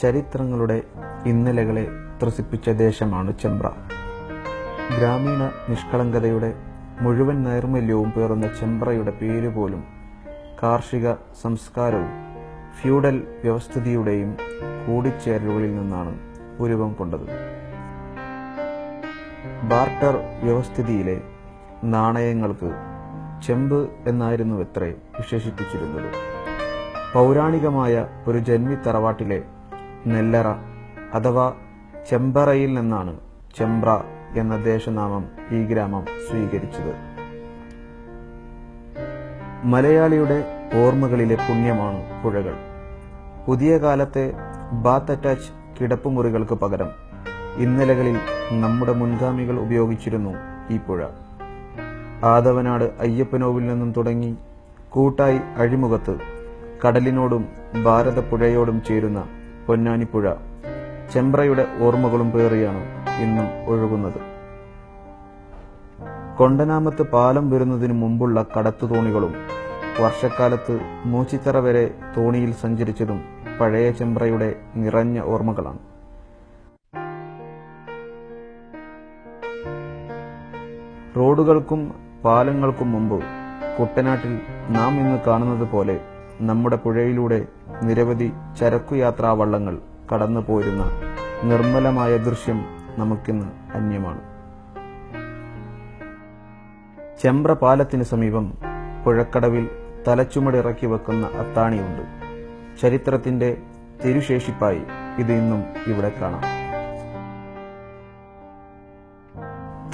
ചരിത്രങ്ങളുടെ ഇന്നലകളെ ത്രസിപ്പിച്ച ദേശമാണ് ചെമ്പ്ര. ഗ്രാമീണ നിഷ്കളങ്കതയുടെ മുഴുവൻ നൈർമല്യവും പേറുന്ന ചെമ്പ്രയുടെ പേര് പോലും കാർഷിക സംസ്കാരവും ഫ്യൂഡൽ വ്യവസ്ഥിതിയുടെയും കൂടിച്ചേരലുകളിൽ നിന്നാണ് ഉരുവം കൊണ്ടത്. ബാർട്ടർ വ്യവസ്ഥിതിയിലെ നാണയങ്ങൾക്ക് ചെമ്പ് എന്നായിരുന്നു എത്രേ വിശേഷിപ്പിച്ചിരുന്നത്. പൗരാണികമായ ഒരു ജന്മി തറവാട്ടിലെ നെല്ലറ അഥവാ ചെമ്പറയിൽ നിന്നാണ് ചെമ്പ്ര എന്ന ദേശനാമം ഈ ഗ്രാമം സ്വീകരിച്ചത്. മലയാളിയുടെ ഓർമ്മകളിലെ പുണ്യമാണ് പുഴകൾ. പുതിയ കാലത്തെ ബാത്ത് അറ്റാച്ച് കിടപ്പുമുറികൾക്ക് പകരം ഇന്നലകളിൽ നമ്മുടെ മുൻഗാമികൾ ഉപയോഗിച്ചിരുന്നു ഈ പുഴ. ആദവനാട് അയ്യപ്പനോവിൽ നിന്നും തുടങ്ങി കൂട്ടായി അഴിമുഖത്ത് കടലിനോടും ഭാരതപ്പുഴയോടും ചേരുന്ന പൊന്നാനിപ്പുഴ ചെമ്പ്രയുടെ ഓർമ്മകളും പേറിയാണ് ഇന്നും ഒഴുകുന്നത്. കൊണ്ടനാമത്ത് പാലം വരുന്നതിനു മുമ്പുള്ള കടത്തു തോണികളും വർഷക്കാലത്ത് മൂച്ചിത്തറ വരെ തോണിയിൽ സഞ്ചരിച്ചതും പഴയ ചെമ്പ്രയുടെ നിറഞ്ഞ ഓർമ്മകളാണ്. റോഡുകൾക്കും പാലങ്ങൾക്കും മുമ്പ് കുട്ടനാട്ടിൽ നാം ഇന്ന് കാണുന്നത് പോലെ നമ്മുടെ പുഴയിലൂടെ നിരവധി ചരക്കുയാത്രാ വള്ളങ്ങൾ കടന്നു പോരുന്ന നിർമ്മലമായ ദൃശ്യം നമുക്കിന്ന് അന്യമാണ്. ചെമ്പ്ര പാലത്തിന് സമീപം പുഴക്കടവിൽ തലച്ചുമടിറക്കി വെക്കുന്ന അത്താണിയുണ്ട്. ചരിത്രത്തിന്റെ തിരുശേഷിപ്പായി ഇത് ഇന്നും ഇവിടെ കാണാം.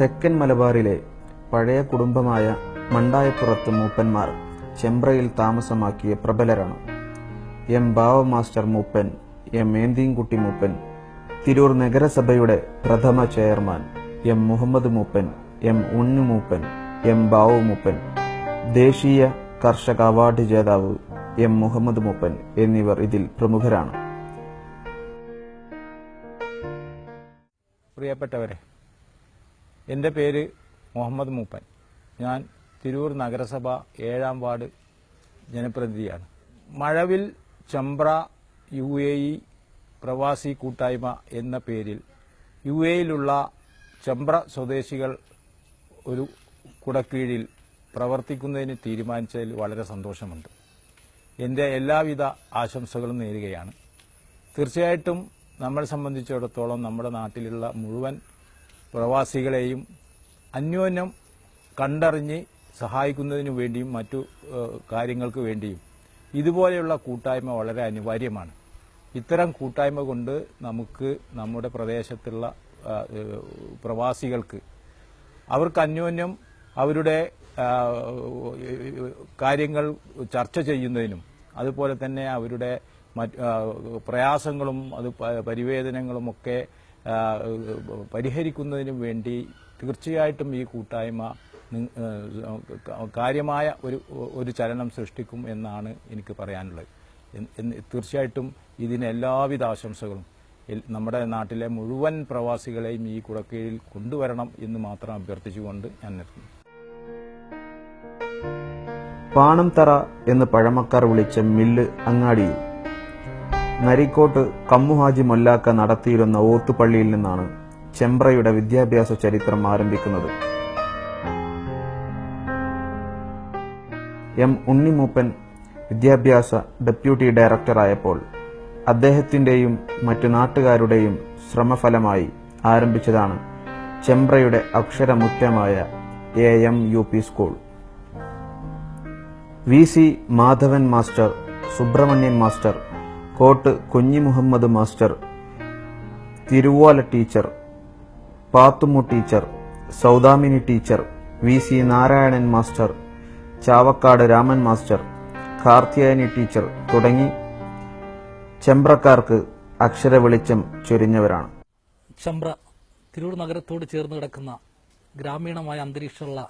തെക്കൻ മലബാറിലെ പഴയ കുടുംബമായ മണ്ടായപ്പുറത്ത് മൂപ്പന്മാർ ചെമ്പ്രയിൽ താമസമാക്കിയ പ്രബലരാണ്. M Bava master Mooppan M Enthinkutty Mooppan Tirur നഗരസഭയുടെ പ്രഥമ chairman M Muhammad Moopan M Unni Moopan M Bavu Moopan ദേശീയ കർഷക അവാർഡ് ജേതാവ് എം മുഹമ്മദ് മൂപ്പൻ എന്നിവർ ഇതിൽ പ്രമുഖരാണ്. പ്രിയപ്പെട്ടവരെ എന്റെ പേര് മുഹമ്മദ് മൂപ്പൻ. ഞാൻ തിരൂർ നഗരസഭ ഏഴാം വാർഡ് ജനപ്രതിനിധിയാണ്. മഴവിൽ ചമ്പ്ര യു എ ഇ പ്രവാസി കൂട്ടായ്മ എന്ന പേരിൽ യു എയിലുള്ള ചമ്പ്ര സ്വദേശികൾ ഒരു കുടക്കീഴിൽ പ്രവർത്തിക്കുന്നതിന് തീരുമാനിച്ചതിൽ വളരെ സന്തോഷമുണ്ട്. എന്റെ എല്ലാവിധ ആശംസകളും നേരുകയാണ്. തീർച്ചയായിട്ടും നമ്മളെ സംബന്ധിച്ചിടത്തോളം നമ്മുടെ നാട്ടിലുള്ള മുഴുവൻ പ്രവാസികളെയും അന്യോന്യം കണ്ടറിഞ്ഞ് സഹായിക്കുന്നതിനു വേണ്ടിയും മറ്റു കാര്യങ്ങൾക്ക് വേണ്ടിയും ഇതുപോലെയുള്ള കൂട്ടായ്മ വളരെ അനിവാര്യമാണ്. ഇത്തരം കൂട്ടായ്മ കൊണ്ട് നമുക്ക് നമ്മുടെ പ്രദേശത്തുള്ള പ്രവാസികൾക്ക് അവർക്ക് അന്യോന്യം അവരുടെ കാര്യങ്ങൾ ചർച്ച ചെയ്യുന്നതിനും അതുപോലെ തന്നെ അവരുടെ പ്രയാസങ്ങളും അത് പരിവേദനങ്ങളും ആ, പരിഹരിക്കുന്നതിനും വേണ്ടി തീർച്ചയായിട്ടും ഈ കൂട്ടായ്മ കാര്യമായ ഒരു ഒരു ചലനം സൃഷ്ടിക്കും എന്നാണ് എനിക്ക് പറയാനുള്ളത്. തീർച്ചയായിട്ടും ഇതിന് എല്ലാവിധ ആശംസകളും. നമ്മുടെ നാട്ടിലെ മുഴുവൻ പ്രവാസികളെയും ഈ കുടക്കീഴിൽ കൊണ്ടുവരണം എന്ന് മാത്രം അഭ്യർത്ഥിച്ചുകൊണ്ട് ഞാൻ നിർത്തുന്നു. പാണംതറ എന്ന് പഴമക്കാർ വിളിച്ച മില്ല് അങ്ങാടിയിൽ നരിക്കോട്ട് കമ്മുഹാജി മൊല്ലാക്ക നടത്തിയിരുന്ന ഓത്തുപള്ളിയിൽ നിന്നാണ് ചെമ്പ്രയുടെ വിദ്യാഭ്യാസ ചരിത്രം ആരംഭിക്കുന്നത്. എം ഉണ്ണിമൂപ്പൻ വിദ്യാഭ്യാസ ഡെപ്യൂട്ടി ഡയറക്ടറായപ്പോൾ അദ്ദേഹത്തിന്റെയും മറ്റു നാട്ടുകാരുടെയും ശ്രമഫലമായി ആരംഭിച്ചതാണ് ചെമ്പ്രയുടെ അക്ഷരമുറ്റമായ A M U P school. V C Madhavan master Subrahmanyan master Kott Kunhi Muhammad master Thiruvola teacher Pathummu teacher Saudamini teacher V C Narayanan master Chavakkad Raman master Karthiyayani teacher തുടങ്ങി ചെമ്പ്രക്കാർക്ക് അക്ഷര വെളിച്ചം ചൊരിഞ്ഞവരാണ്. ചെമ്പ്ര തിരൂർ നഗരത്തോട് ചേർന്ന് കിടക്കുന്ന ഗ്രാമീണമായ അന്തരീക്ഷമുള്ള